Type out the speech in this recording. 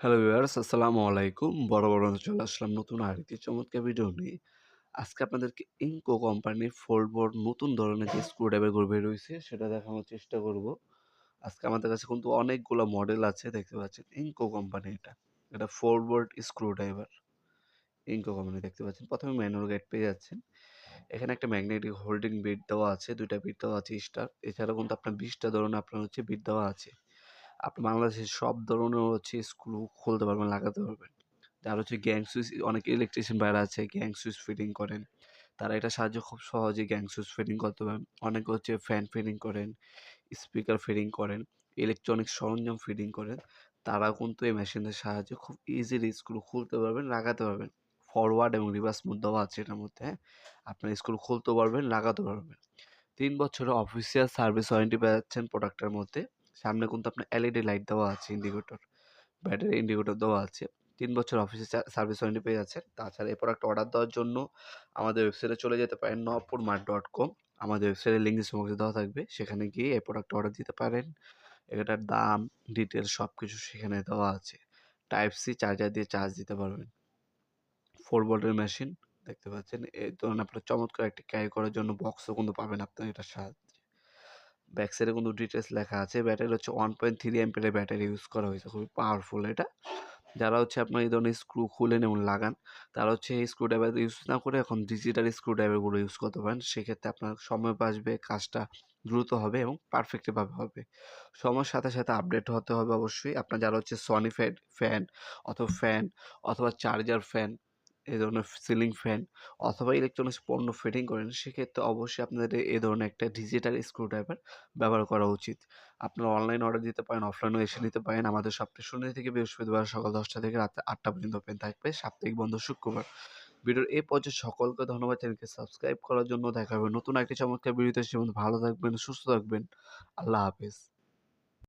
Hello viewers, আসসালামু আলাইকুম। বড় বড় চলে আসলাম নতুন আরেকটি চমৎকার ভিডিও নিয়ে। আজকে আপনাদেরকে ইনকো কোম্পানির ফোল্ড বোর্ড নতুন ধরনের যে স্ক্রু ড্রাইভারগুলো বের হয়েছে সেটা দেখানোর চেষ্টা করব। আজকে আমাদের কাছে কিন্তু অনেকগুলো মডেল আছে, দেখতে পাচ্ছেন ইনকো কোম্পানি এটা। এটা fold board screw driver Ingco company দেখতে পাচ্ছেন। প্রথমে ম্যানুয়াল গাইড পেয়ে যাচ্ছেন। এখানে একটা ম্যাগনেটিক হোল্ডিং বিট দেওয়া আছে, দুইটা বিট দেওয়া আছে স্টার এছাড়াও কিন্তু আপনার বিশটা ধরনের আপনার হচ্ছে বিট দেওয়া আছে। আপনি বাংলাদেশের সব ধরনের হচ্ছে স্ক্রু খুলতে পারবেন, লাগাতে পারবেন। আর হচ্ছে গ্যাং সুইচ অনেক ইলেকট্রিশিয়ান বাইরে আছে গ্যাং সুইচ ফিটিং করেন। তারা এটা সাহায্যে খুব সহজে গ্যাং সুইচ ফিটিং করতে পারেন। অনেকে হচ্ছে ফ্যান ফিটিং করেন স্পিকার ফিটিং করেন ইলেকট্রনিক সরঞ্জাম ফিটিং করেন। তারা কিন্তু এই মেশিনের সাহায্যে খুব ইজিলি স্ক্রু খুলতে পারবেন, লাগাতে পারবেন। ফরওয়ার্ড এবং রিভার্স দেওয়া আছে এটার মধ্যে হ্যাঁ? আপনার স্ক্রু খুলতে পারবেন লাগাতে পারবেন। তিন বছরের অফিসিয়াল সার্ভিস ওয়ারেন্টি পেয়ে যাচ্ছেন প্রোডাক্টের মধ্যে। সামনে কিন্তু আপনার এলইডি লাইট দেওয়া আছে ইন্ডিকেটর ব্যাটারি ইন্ডিকেটর দেওয়া আছে। তিন বছর অফিসে সার্ভিস ওয়ারেন্টি পেয়ে যাচ্ছেন। তাছাড়া এই প্রোডাক্ট অর্ডার দেওয়ার জন্য আমাদের ওয়েবসাইটে চলে যেতে পারেন নপুর মার্ট ডট কম আমাদের ওয়েবসাইটের লিঙ্ক ডিসক্রিপশনে দেওয়া থাকবে। সেখানে গিয়ে এই প্রোডাক্ট অর্ডার দিতে পারেন। এটার দাম ডিটেলস সব কিছু সেখানে দেওয়া আছে। টাইপ সি চার্জার দিয়ে চার্জ দিতে পারবেন। ফোর ভোল্টের মেশিন দেখতে পাচ্ছেন? এই ধরুন আপনার চমৎকার একটি ক্যারি করার জন্য বক্সও কিন্তু পাবেন আপনার এটার সাহায্যে। ব্যাক সাইডে কিন্তু ডিটেলস লেখা আছে। ব্যাটারি হচ্ছে ওয়ান পয়েন্ট থ্রি এমপিয়ারের ব্যাটারি ইউজ করা হয়েছে, খুবই পাওয়ারফুল এটা। যারা হচ্ছে আপনার এই ধরনের স্ক্রু খুলেন এবং লাগান, তারা হচ্ছে এই স্ক্রু ড্রাইভার ইউজ না করে এখন ডিজিটাল স্ক্রু ড্রাইভারগুলো ইউজ করতে পারেন। সেক্ষেত্রে আপনার সময় বাঁচবে, কাজটা দ্রুত হবে এবং পারফেক্টভাবে হবে। সময়ের সাথে সাথে আপডেট হতে হবে অবশ্যই। আপনার যারা হচ্ছে সনি ফ্যান ফ্যান অথবা ফ্যান অথবা চার্জার ফ্যান এই ধরনের সিলিং ফ্যান অথবা ইলেকট্রনিক্স পণ্য ফিটিং করেন, সেক্ষেত্রে অবশ্যই আপনাদের এ ধরনের একটা ডিজিটাল স্ক্রু ড্রাইভার ব্যবহার করা উচিত। আপনারা অনলাইন অর্ডার দিতে পারেন অফলাইনেও এসে নিতে পারেন। আমাদের সপ্তাহে শনি থেকে বৃহস্পতিবার সকাল দশটা থেকে রাত আটটা পর্যন্ত ওপেন থাকবে। সাপ্তাহিক বন্ধ শুক্রবার। ভিডিওর এই পর্যায়ে সকলকে ধন্যবাদ। চ্যানেলকে সাবস্ক্রাইব করার জন্য দেখা হবে নতুন একটি চমৎকার ভিডিওতে সে ভালো থাকবেন, সুস্থ থাকবেন। আল্লাহ হাফেজ।